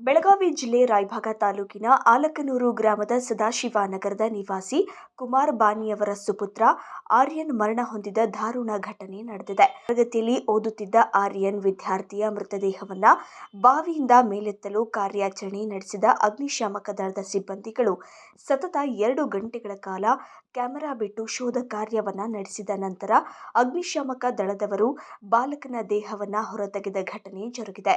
ಬೆಳಗಾವಿ ಜಿಲ್ಲೆ ರಾಯಭಾಗ ತಾಲೂಕಿನ ಆಲಕನೂರು ಗ್ರಾಮದ ಸದಾಶಿವನಗರದ ನಿವಾಸಿ ಕುಮಾರ್ ಬಾನಿಯವರ ಸುಪುತ್ರ ಆರ್ಯನ್ ಮರಣ ಹೊಂದಿದ ದಾರುಣ ಘಟನೆ ನಡೆದಿದೆ. ತರಗತಿಯಲ್ಲಿ ಓದುತ್ತಿದ್ದ ಆರ್ಯನ್ ವಿದ್ಯಾರ್ಥಿಯ ಮೃತದೇಹವನ್ನ ಬಾವಿಯಿಂದ ಮೇಲೆತ್ತಲು ಕಾರ್ಯಾಚರಣೆ ನಡೆಸಿದ ಅಗ್ನಿಶಾಮಕ ದಳದ ಸಿಬ್ಬಂದಿಗಳು ಸತತ ಎರಡು ಗಂಟೆಗಳ ಕಾಲ ಕ್ಯಾಮೆರಾ ಬಿಟ್ಟು ಶೋಧ ಕಾರ್ಯವನ್ನ ನಡೆಸಿದ ನಂತರ ಅಗ್ನಿಶಾಮಕ ದಳದವರು ಬಾಲಕನ ದೇಹವನ್ನ ಹೊರತೆಗೆದ ಘಟನೆ ಜರುಗಿದೆ.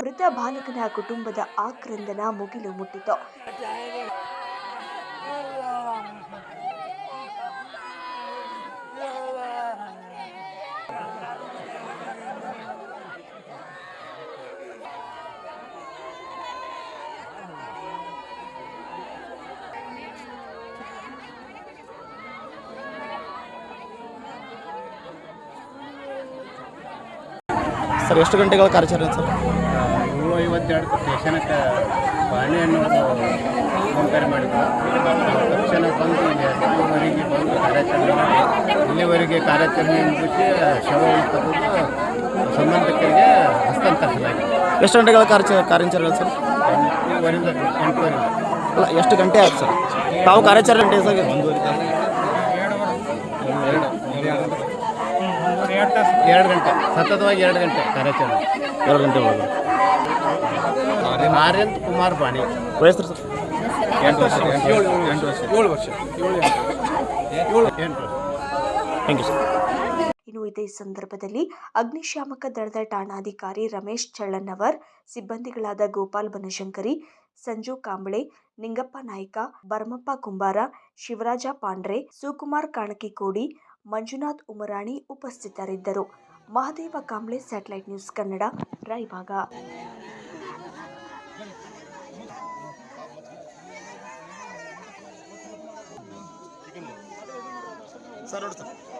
ಮೃತ ಬಾಲಕನ ಕುಟುಂಬದ ಆಕ್ರಂದನ ಮುಗಿಲು ಮುಟ್ಟಿತು. ಸರ್ ಎಷ್ಟು ಗಂಟೆಗಳ ಕಾರ್ಯಾಚರಣೆ ಸರ್? ಏಳು ಐವತ್ತೆರಡು ಸ್ಟೇಷನಕ್ಕೆ ಬಾಣೆ ಕಂಪೇರ್ ಮಾಡಿದ್ರು. ತಕ್ಷಣ ಬಂದು ಇಲ್ಲಿ ಇಲ್ಲಿವರೆಗೆ ಬಂದು ಕಾರ್ಯಾಚರಣೆ ಮಾಡಿ ಇಲ್ಲಿವರೆಗೆ ಕಾರ್ಯಾಚರಣೆ ಮುಗಿಸಿ ಶವ ತಗೊಂಡು ಸಂಬಂಧಿಕರಿಗೆ ಹಸ್ತಾಂತರಿಸಲಾಗಿದೆ. ಎಷ್ಟು ಗಂಟೆಗಳ ಕಾರ್ಯ ಕಾರ್ಯಾಚರಣೆ ಸರ್? ಎಂಟೂವರೆ. ಅಲ್ಲ ಎಷ್ಟು ಗಂಟೆ ಆಯ್ತು ಸರ್? ತಾವು ಕಾರ್ಯಾಚರಣೆ ಗಂಟೆ ಸರ್ ಎರಡು ಗಂಟೆ ಸತತವಾಗಿ ಎರಡು ಗಂಟೆ ಕಾರ್ಯಾಚರಣೆ. ಎರಡು ಗಂಟೆ ಒಳಗೆ. ಆರ್ಯಂತ್ ಕುಮಾರ್ ಬಾಣಿ. ವಯಸ್ಸು ಸರ್? ಎಂಟು ವರ್ಷ ಎಂಟು ವರ್ಷ ಏಳು ವರ್ಷ. ಏಳು ಎಂಟು ವರ್ಷ. ಥ್ಯಾಂಕ್ ಯು ಸರ್ ಇನ್ನು ಇದೇ ಸಂದರ್ಭದಲ್ಲಿ ಅಗ್ನಿಶಾಮಕ ದಳದ ಠಾಣಾಧಿಕಾರಿ ರಮೇಶ್ ಚಳ್ಳನವರ್ ಸಿಬ್ಬಂದಿಗಳಾದ ಗೋಪಾಲ್ ಬನಶಂಕರಿ ಸಂಜು ಕಾಂಬಳೆ ನಿಂಗಪ್ಪ ನಾಯ್ಕ ಭರ್ಮಪ್ಪ ಕುಂಬಾರ ಶಿವರಾಜ ಪಾಂಡ್ರೆ ಸುಕುಮಾರ್ ಕಾಣಕಿಕೋಡಿ ಮಂಜುನಾಥ್ ಉಮರಾಣಿ ಉಪಸ್ಥಿತರಿದ್ದರು. Mahadev Kamble satellite news Kannada Raybag. Sir